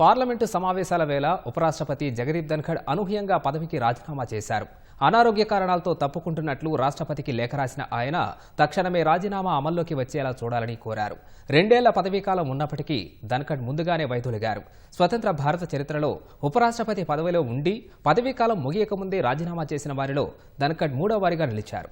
Parliament సమావేశాల వేళ ఉపరాష్ట్రపతి జగదీప్ ధన్ఖడ్ అనూహ్యంగా పదవికి రాజీనామా చేశారు. అనారోగ్య కారణాలతో తప్పుకుంటున్నట్లు రాష్ట్రపతికి లేఖ రాసిన ఆయన తక్షణమే రాజీనామా అమల్లోకి వచ్చేలా చూడాలని కోరారు. రెండేళ్ళ పదవీకాలం ఉన్నప్పటికీ ధన్ఖడ్ ముందుగానే వైదొలిగారు. స్వతంత్ర భారత చరిత్రలో ఉపరాష్ట్రపతి పదవిలో ఉండి పదవీకాలం ముగియకముందే రాజీనామా చేసిన వారిలో ధన్ఖడ్ మూడో వారిగా నిలిచారు.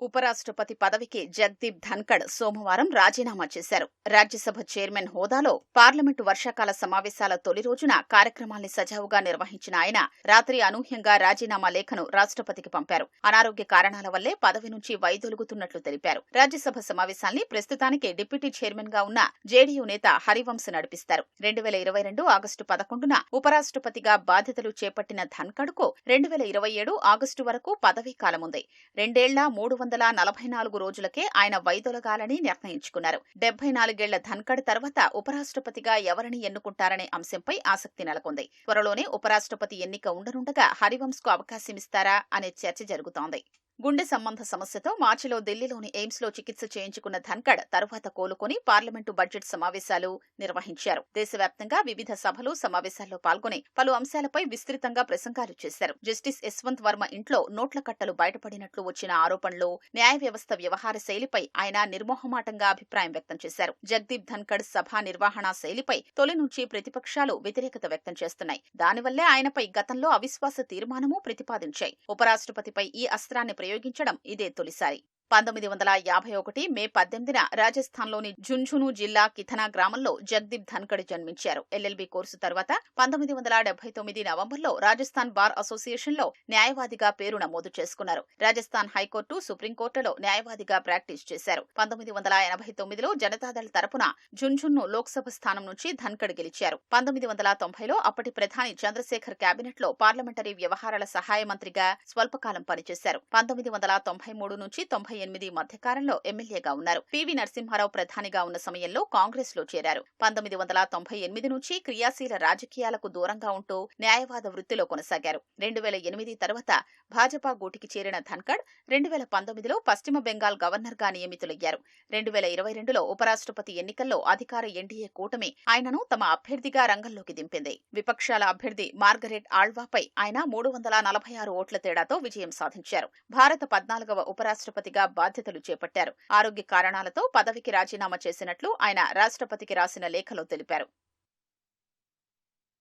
ఉపరాష్ట్రపతి పదవికి జగదీప్ ధన్కడ్ సోమవారం రాజీనామా చేశారు. రాజ్యసభ చైర్మన్ హోదాలో పార్లమెంటు వర్షాకాల సమావేశాల తొలి రోజున కార్యక్రమాల్ని సజావుగా నిర్వహించిన ఆయన రాత్రి అనూహ్యంగా రాజీనామా లేఖను రాష్ట్రపతికి పంపారు. అనారోగ్య కారణాల వల్లే పదవి నుంచి వైదొలుగుతున్నట్లు తెలిపారు. రాజ్యసభ సమావేశాల్ని ప్రస్తుతానికి డిప్యూటీ చైర్మన్గా ఉన్న జేడీయూ నేత హరివంశ్ నడిపిస్తారు. రెండు వేల ఇరవై రెండు ఆగస్టు పదకొండున ఉపరాష్ట్రపతిగా బాధ్యతలు చేపట్టిన ధన్కడ్కు రెండు వేల ఇరవై ఏడు ఆగస్టు వరకు పదవీ కాలముంది. రెండేళ్ళ మూడు వందల నలభై నాలుగు రోజులకే ఆయన వైదొలగాలని నిర్ణయించుకున్నారు. డెబ్బై నాలుగేళ్ళ ధన్కడ్ తర్వాత ఉపరాష్ట్రపతిగా ఎవరిని ఎన్నుకుంటారనే అంశంపై ఆసక్తి నెలకొంది. త్వరలోనే ఉపరాష్ట్రపతి ఎన్నిక ఉండనుండగా హరివంశ్కు అవకాశమిస్తారా అనే చర్చ జరుగుతోంది. గుండె సంబంధ సమస్యతో మార్చిలో ఢిల్లీలోని ఎయిమ్స్లో చికిత్స చేయించుకున్న ధన్కడ్ తరువాత కోలుకొని పార్లమెంటు బడ్జెట్ సమావేశాలు నిర్వహించారు. దేశవ్యాప్తంగా వివిధ సభలు సమావేశాల్లో పాల్గొని పలు అంశాలపై విస్తృతంగా ప్రసంగాలు చేశారు. జస్టిస్ యశ్వంత్ వర్మ ఇంట్లో నోట్ల కట్టలు బయటపడినట్లు వచ్చిన ఆరోపణలు న్యాయ వ్యవస్థ వ్యవహార శైలిపై ఆయన నిర్మోహమాటంగా అభిప్రాయం వ్యక్తం చేశారు. జగదీప్ ధన్కడ్ సభా నిర్వహణ శైలిపై తొలి నుంచి ప్రతిపక్షాలు వ్యతిరేకత వ్యక్తం చేస్తున్నాయి. దానివల్లే ఆయనపై గతంలో అవిశ్వాస తీర్మానమూ ప్రతిపాదించాయి. ఉపరాష్ట్రపతిపై ఈ అస్త్రాన్ని ప్రయోగించడం ఇదే తొలిసారి. పంతొమ్మిది వందల యాభై ఒకటి మే పద్దెనిమిదిన రాజస్థాన్లోని ఝుంఝును జిల్లా కిథనా గ్రామంలో జగదీప్ ధన్కడ్ జన్మించారు. ఎల్ఎల్బి కోర్సు తర్వాత పంతొమ్మిది వందల డెబ్బై తొమ్మిది నవంబర్లో రాజస్థాన్ బార్ అసోసియేషన్లో న్యాయవాదిగా పేరు నమోదు చేసుకున్నారు. రాజస్థాన్ హైకోర్టు సుప్రీంకోర్టులో న్యాయవాదిగా ప్రాక్టీస్ చేశారు. పంతొమ్మిది వందల ఎనభై తొమ్మిదిలో జనతాదళ్ తరపున ఝుంఝున్ను లోక్సభ స్థానం నుంచి ధన్కడ్ గెలిచారు. పంతొమ్మిది వందల తొంభైలో అప్పటి ప్రధాని చంద్రశేఖర్ కేబినెట్లో పార్లమెంటరీ వ్యవహారాల సహాయ మంత్రిగా స్వల్పకాలం పనిచేశారు. పంతొమ్మిది వందల తొంభై మూడు నుంచి తొంభై తొంభై ఎనిమిది మధ్యకాలంలో ఎమ్మెల్యేగా ఉన్నారు. పివి నరసింహారావు ప్రధానిగా ఉన్న సమయంలో కాంగ్రెస్లో చేరారు. పంతొమ్మిది వందల తొంభై ఎనిమిది నుంచి క్రియాశీల రాజకీయాలకు దూరంగా ఉంటూ న్యాయవాద వృత్తిలో కొనసాగారు. రెండు వేల ఎనిమిది తర్వాత భాజపా గూటికి చేరిన ధన్కడ్ రెండు వేల పంతొమ్మిదిలో పశ్చిమ బెంగాల్ గవర్నర్గా నియమితులయ్యారు. రెండు వేల ఇరవై రెండులో ఉపరాష్ట్రపతి ఎన్నికల్లో అధికార ఎన్డీఏ కూటమి ఆయనను తమ అభ్యర్థిగా రంగంలోకి దింపింది. విపక్షాల అభ్యర్థి మార్గరెట్ ఆళ్వాపై ఆయన మూడు వందల నలభై ఆరు ఓట్ల తేడాతో విజయం సాధించారు. భారత పద్నాలుగవ ఉపరాష్ట్రపతిగా బాధ్యతలు చేపట్టారు. ఆరోగ్య కారణాలతో పదవికి రాజీనామా చేసినట్లు ఆయన రాష్ట్రపతికి రాసిన లేఖలో తెలిపారు.